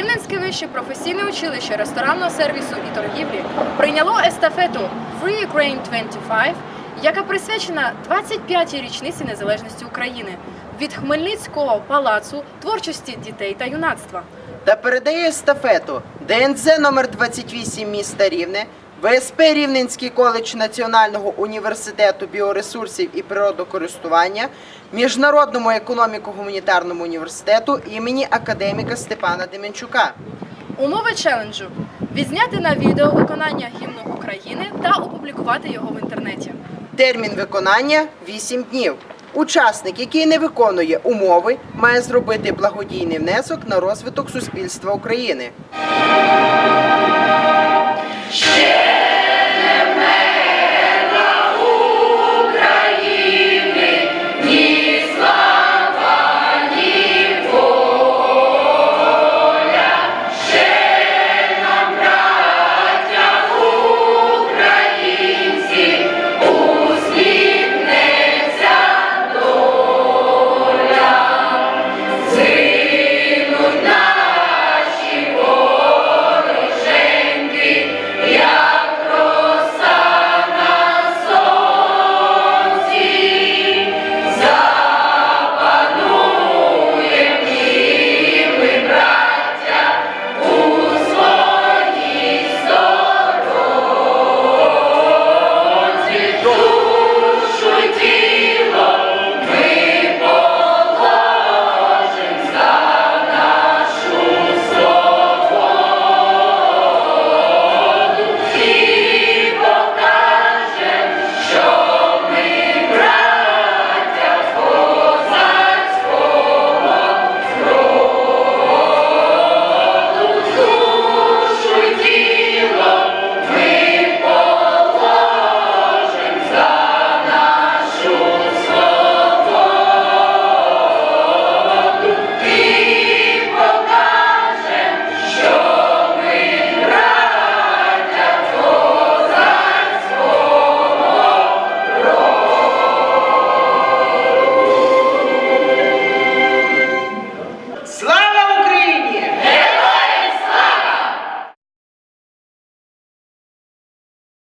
Рівненське вище професійне училище ресторанного сервісу і торгівлі прийняло естафету Free Ukraine 25, яка присвячена 25-й річниці незалежності України від Хмельницького палацу творчості дітей та юнацтва. та передає естафету ДНЗ номер 28 міста Рівне, ВСП Рівненський коледж Національного університету біоресурсів і природокористування, Міжнародному економіко-гуманітарному університету імені академіка Степана Деменчука. Умови челенджу відзняти на відео виконання гімну України та опублікувати його в інтернеті. Термін виконання 8 днів. Учасник, який не виконує умови, має зробити благодійний внесок на розвиток суспільства України. Ще